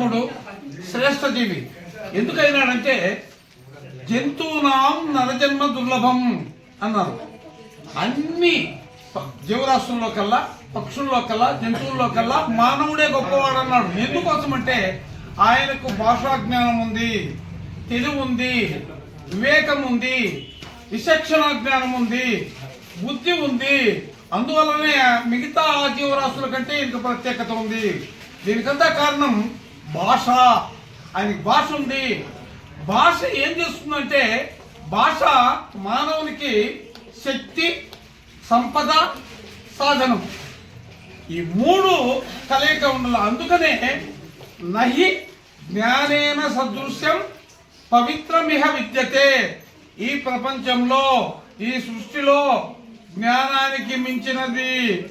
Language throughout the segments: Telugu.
ఉత్తముడు శ్రేష్ఠ జీవి. ఎందుకైనాడంటే జంతువునాం నరజన్మ దుర్లభం అన్నారు. అన్ని జీవరాశుల్లో కల్లా పక్షుల్లో కల్లా జంతువుల్లో కల్లా మానవుడే గొప్పవాడు అన్నాడు ఎందుకోసం అంటే ఆయనకు భాషా జ్ఞానం ఉంది తెలివి ఉంది వివేకం ఉంది విచక్షణ జ్ఞానం ఉంది బుద్ధి ఉంది. అందువల్లనే మిగతా జీవరాశుల కంటే ఇంక ప్రత్యేకత ఉంది. దీనికంతా కారణం భాష. అని భాష ఉంది. భాష ఏం చేస్తుందంటే భాష మానవునికి శక్తి సంపద సాధనం. ఈ మూడు కలయిక ఉండాలి. అందుకనే నహి జ్ఞానేన సదృశ్యం పవిత్రమిహ విద్యతే. ఈ ప్రపంచంలో ఈ సృష్టిలో జ్ఞానానికి మించినది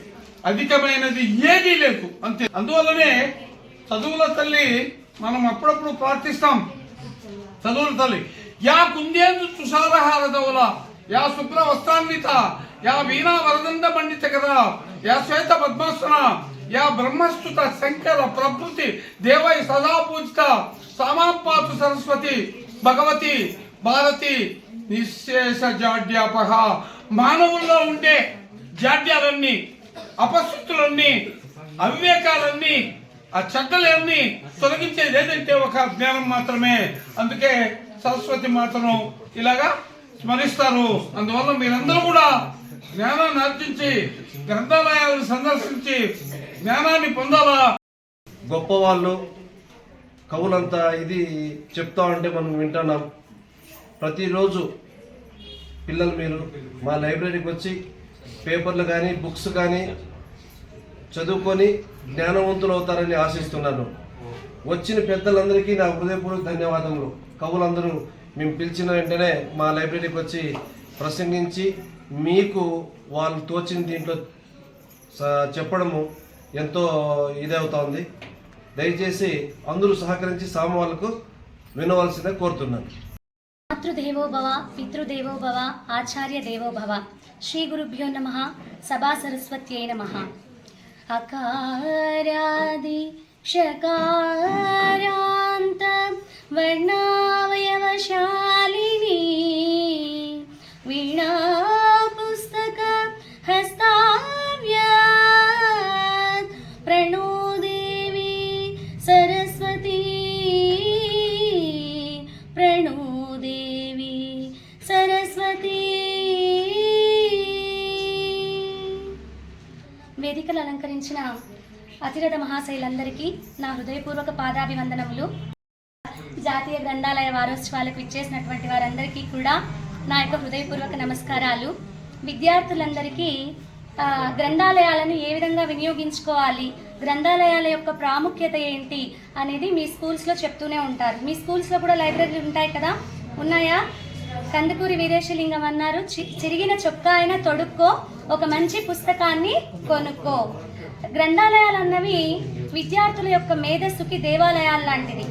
అధికమైనది ఏదీ లేదు. అంతే. అందువల్లనే చదువుల తల్లి మనం అప్పుడప్పుడు ప్రార్థిస్తాం. చదువుల తల్లి యా కుందేందు తుషారహార దౌల యా శుభ్ర వస్త్రాన్విత యా వీణా వరదండ పండిత కదా యా శ్వేత పద్మాసన యా బ్రహ్మస్తుత శంకర ప్రకృతి దేవై సదా పూజిత సామాపాతు సరస్వతి భగవతి భారతి నిశేష జాడ్యాపహ. మానవుల్లో ఉండే జాడ్యాలన్నీ అపశృతులన్నీ అవివేకాలన్నీ ఆ చెడ్డలన్నీ తొలగించేది ఏదంటే ఒక జ్ఞానం మాత్రమే అందుకే సరస్వతి మాతను ఇలాగా స్మరిస్తారు. అందువల్ల మీరందరూ కూడా జ్ఞానాన్ని అర్జించి గ్రంథాలయాలను సందర్శించి జ్ఞానాన్ని పొందాలా? గొప్పవాళ్ళు కవులంతా ఇది చెప్తా ఉంటే మనం వింటున్నాం. ప్రతిరోజు పిల్లలు మీరు మా లైబ్రరీకి వచ్చి పేపర్లు కానీ బుక్స్ కానీ చదువుకొని జ్ఞానవంతులు అవుతారని ఆశిస్తున్నాను. వచ్చిన పెద్దలందరికీ నా హృదయపూర్వక ధన్యవాదములు. కవులందరూ మేము పిలిచిన వెంటనే మా లైబ్రరీకి వచ్చి ప్రసంగించి మీకు వాళ్ళు తోచిన దీంట్లో చెప్పడము ఎంతో ఇదవుతోంది. దయచేసి అందరూ సహకరించి సామవాళ్ళకు వినవలసిందే కోరుతున్నాను. మాతృదేవోభవ పితృదేవోభవ ఆచార్య దేవోభవ శ్రీ గురుభ్యో నమ సభా సరస్వత్యై నమ. अकारादि षकारान्त वर्णा వేదికలు అలంకరించిన అతిరథ మహాశైలందరికీ నా హృదయపూర్వక పాదాభివందనములు. జాతీయ గ్రంథాలయ వారోత్సవాలకు ఇచ్చేసినటువంటి వారందరికీ కూడా నా యొక్క హృదయపూర్వక నమస్కారాలు. విద్యార్థులందరికీ గ్రంథాలయాలను ఏ విధంగా వినియోగించుకోవాలి గ్రంథాలయాల యొక్క ప్రాముఖ్యత ఏంటి అనేది మీ స్కూల్స్లో చెప్తూనే ఉంటారు. మీ స్కూల్స్లో కూడా లైబ్రరీలు ఉంటాయి కదా? ఉన్నాయా? కందుకూరి వీరేశలింగం అన్నారు "చి- చిరిగిన చొక్కా అయినా తొడుక్కో ఒక మంచి పుస్తకాన్ని కొనుక్కో. గ్రంథాలయాలు అన్నవి విద్యార్థుల యొక్క మేధస్సుకి దేవాలయాలు లాంటిది.